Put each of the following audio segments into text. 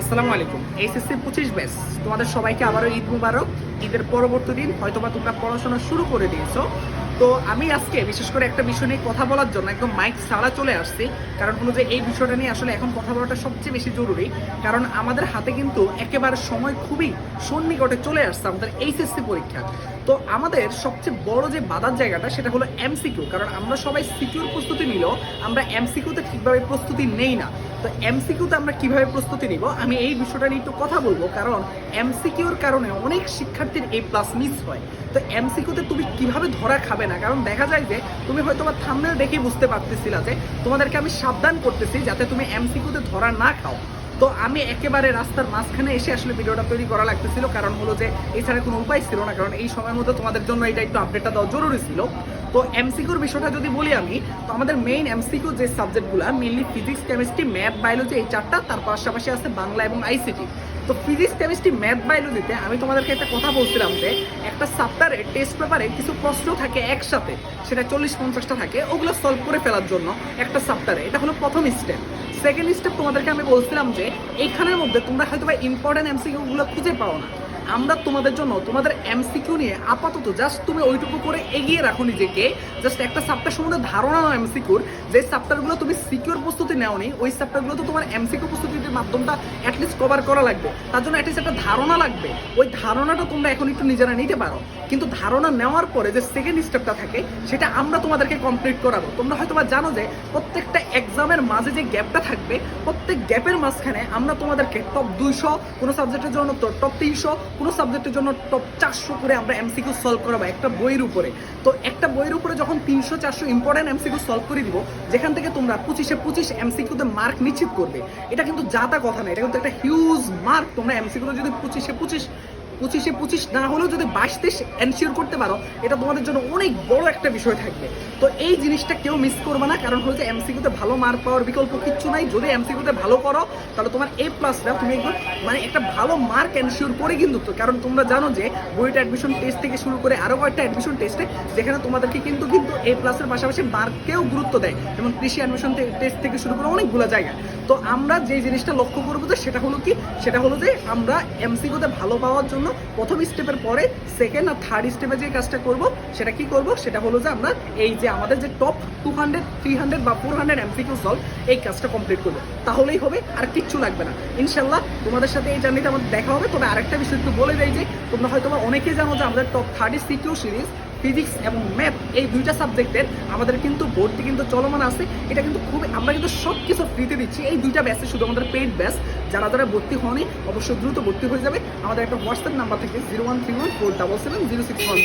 আসসালামু আলাইকুম। এইচএসসি পঁচিশ ব্যাচ। তোমাদের সবাইকে আবারও ঈদ মুবারক। ঈদের পরবর্তী দিন হয়তোবা তোমরা পড়াশোনা শুরু করে দিয়েছ। তো আমি আজকে বিশেষ করে একটা বিষয় নিয়ে কথা বলার জন্য একদম মাইক ছাড়া চলে আসছি। কারণ হলো যে এই বিষয়টা নিয়ে আসলে এখন কথা বলাটা সবচেয়ে বেশি জরুরি। কারণ আমাদের হাতে কিন্তু একেবারে সময় খুবই সন্নিকটে চলে আসছে আমাদের এইচএসসি পরীক্ষা। তো আমাদের সবচেয়ে বড় যে বাধার জায়গাটা সেটা হলো এমসিকিউ কারণ আমরা সবাই সিকিউর প্রস্তুতি নিলেও আমরা এমসিকিউতে ঠিকভাবে প্রস্তুতি নেই না। তো এমসিকিউতে আমরা কীভাবে প্রস্তুতি নিব? আমি এই বিষয়টা নিয়ে একটু কথা বলব, কারণ এমসিকিউর কারণে অনেক শিক্ষার্থীর এই প্লাস মিস হয়। তো এমসিকিউতে তুমি কীভাবে ধরা খাবে না, কারণ দেখা যায় যে তুমি হয়তো বা থামনেল দেখেই বুঝতে পারতেছিলা যে তোমাদেরকে আমি সাবধান করতেছি যাতে তুমি এমসিকিউতে ধরা না খাও। তো আমি একেবারে রাস্তার মাঝখানে এসে আসলে ভিডিওটা তৈরি করা লাগতেছিল, কারণ হলো যে এছাড়া কোনো উপায় ছিল না, কারণ এই সময়ের মধ্যে তোমাদের জন্য এটা একটু আপডেটটা দেওয়া জরুরি ছিল। তো এমসিকিউর বিষয়টা যদি বলি আমি, তো আমাদের মেইন এমসিকিউ যে সাবজেক্টগুলো mainly physics chemistry math biology এই চারটা, তার পাশাপাশি আছে বাংলা এবং আইসিটি তো ফিজিক্স কেমিস্ট্রি ম্যাথ বায়োলজিতে আমি তোমাদেরকে একটা কথা বলছিলাম যে, একটা সাপ্তারে টেস্ট পেপারে কিছু প্রশ্ন থাকে একসাথে, সেটা চল্লিশ পঞ্চাশটা থাকে, ওগুলো সলভ করে ফেলার জন্য একটা সাপ্তারে এটা হলো প্রথম স্টেপ সেকেন্ড স্টেপ তোমাদেরকে আমি বলছিলাম যে, এইখানের মধ্যে তোমরা হয়তো বা ইম্পর্টেন্ট এমসিকিউগুলো খুঁজে পাও না। আমরা তোমাদের জন্য তোমাদের এমসিকিউ নিয়ে আপাতত জাস্ট তুমি ওইটুকু করে এগিয়ে রাখো নিজেকে। জাস্ট একটা সাপ্তার সম্বন্ধে ধারণা নাও এমসিকিউর যে সাপ্তারগুলো তুমি সিকিউর প্রস্তুতি নেওনি, ওই সাপ্তারগুলো তো তোমার এমসিকিউ প্রস্তুতির মাধ্যমটা অ্যাটলিস্ট কভার করা লাগবে। তার জন্য অ্যাটলিস্ট একটা ধারণা লাগবে। ওই ধারণাটা তোমরা এখন একটু নিজেরা নিতে পারো। কিন্তু ধারণা নেওয়ার পরে যে সেকেন্ড স্টেপটা থাকে, সেটা আমরা তোমাদেরকে কমপ্লিট করাবো। তোমরা হয়তো বা জানো যে প্রত্যেকটা এক্সামের মাঝে যে গ্যাপটা থাকবে, প্রত্যেক গ্যাপের মাঝখানে আমরা তোমাদেরকে টপ দুইশো, কোনো সাবজেক্টের জন্য টপ তিনশো কোনো সাবজেক্টের জন্য টপ চারশো করে আমরা এমসিকিউ সলভ করাবো, একটা বইয়ের উপরে। তো একটা বইয়ের উপরে যখন তিনশো, চারশো ইম্পর্টেন্ট এমসিকিউ সলভ করে দিব, যেখান থেকে তোমরা পঁচিশে পঁচিশ এমসিকিউতে মার্ক নিশ্চিত করবে। এটা কিন্তু যা তা কথা না, এটা কিন্তু একটা হিউজ মার্ক তোমরা এমসিকিউতে যদি পঁচিশে পঁচিশ পঁচিশে পঁচিশ না হলেও যদি বাইশ তেইশ এনশিওর করতে পারো, এটা তোমাদের জন্য অনেক বড় একটা বিষয় থাকবে। তো এই জিনিসটা কেউ মিস করবে না, কারণ হচ্ছে এমসিকিউতে ভালো মার্ক পাওয়ার বিকল্প কিচ্ছু নাই। যদি এমসিকিউতে ভালো করো, তাহলে তোমার এ প্লাসটা তুমি একদম মানে একটা ভালো মার্ক এনশিওর করে কিন্তু তো। কারণ তোমরা জানো যে বইটা অ্যাডমিশন টেস্ট থেকে শুরু করে আরও কয়েকটা অ্যাডমিশন টেস্টে যেখানে তোমাদেরকে কিন্তু কিন্তু এ প্লাসের পাশাপাশি মার্ককেও গুরুত্ব দেয়। যেমন কৃষি অ্যাডমিশন টেস্ট থেকে শুরু করে অনেকগুলো জায়গা তো আমরা যে জিনিসটা লক্ষ্য করব যে সেটা হলো কি? সেটা হলো যে আমরা এমসিকিউতে ভালো পাওয়ার জন্য প্রথম স্টেপের পরে সেকেন্ড আর থার্ড স্টেপে যে কাজটা করব, সেটা কি করব? সেটা হলো যে আমরা এই যে আমাদের যে top two hundred three hundred বা ফোর হান্ড্রেড এমসিকিউ সলভ এই কাজটা কমপ্লিট করব। তাহলেই হবে, আর কিচ্ছু লাগবে না। ইনশাল্লাহ তোমাদের সাথে এই জার্নিতে আমাদের দেখা হবে। তবে আরেকটা বিষয় একটু বলে দেয় যে, তোমরা হয়তো অনেকেই জানো যে আমাদের top thirty CQ series physics এবং ম্যাথ এই দুইটা সাবজেক্টের আমাদের কিন্তু ভর্তি কিন্তু চলমান আছে। এটা কিন্তু খুব আমরা কিন্তু সব কিছু ফ্রিতে দিচ্ছি। এই দুইটা ব্যাচে শুধু আমাদের পেইড ব্যাচ যারা যারা ভর্তি হয়নি অবশ্যই দ্রুত ভর্তি হয়ে যাবে। আমাদের একটা হোয়াটসঅ্যাপ নাম্বার থেকে zero one three one four double seven zero six one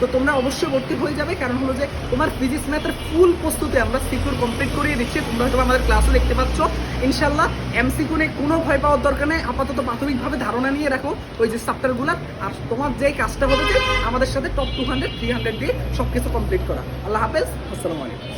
তো তোমরা অবশ্যই ভর্তি হয়ে যাবে। কারণ হলো যে, তোমার ফিজিক্স ম্যাথের ফুল প্রস্তুতি আমরা সিকিউর কমপ্লিট করিয়ে দিচ্ছি। তোমরা হয়তো আমাদের ক্লাসে দেখতে পাচ্ছ। ইনশাল্লাহ এমসিকিউ নিয়ে কোনো ভয় পাওয়ার দরকার নেই। আপাতত প্রাথমিকভাবে ধারণা নিয়ে রাখো ওই যে চ্যাপ্টারগুলো আর তোমার যে কাজটা হবে যে, আমাদের সাথে top two hundred three hundred দিয়ে সবকিছু কমপ্লিট করা। আল্লাহ হাফেজ আসসালামু আলাইকুম।